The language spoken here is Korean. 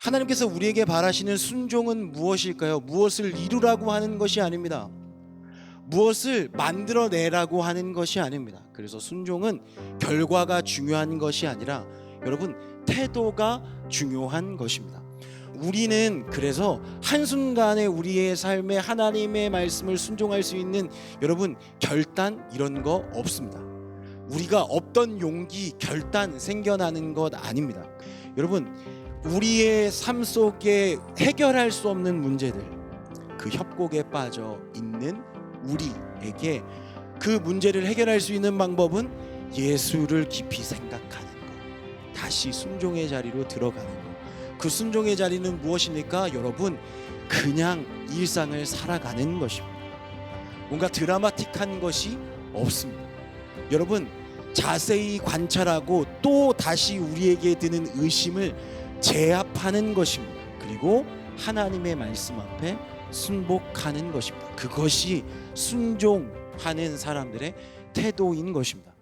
하나님께서 우리에게 바라시는 순종은 무엇일까요? 무엇을 이루라고 하는 것이 아닙니다. 무엇을 만들어내라고 하는 것이 아닙니다. 그래서 순종은 결과가 중요한 것이 아니라 여러분 태도가 중요한 것입니다. 우리는 그래서 한순간에 우리의 삶에 하나님의 말씀을 순종할 수 있는 여러분 결단 이런 거 없습니다. 우리가 없던 용기, 결단 생겨나는 것 아닙니다. 여러분 우리의 삶 속에 해결할 수 없는 문제들 그 협곡에 빠져 있는 우리에게 그 문제를 해결할 수 있는 방법은 예수를 깊이 생각하는 것. 다시 순종의 자리로 들어가는 것. 그 순종의 자리는 무엇입니까? 여러분, 그냥 일상을 살아가는 것입니다. 뭔가 드라마틱한 것이 없습니다. 여러분, 자세히 관찰하고 또 다시 우리에게 드는 의심을 제압하는 것입니다. 그리고 하나님의 말씀 앞에 순복하는 것입니다. 그것이 순종하는 사람들의 태도인 것입니다.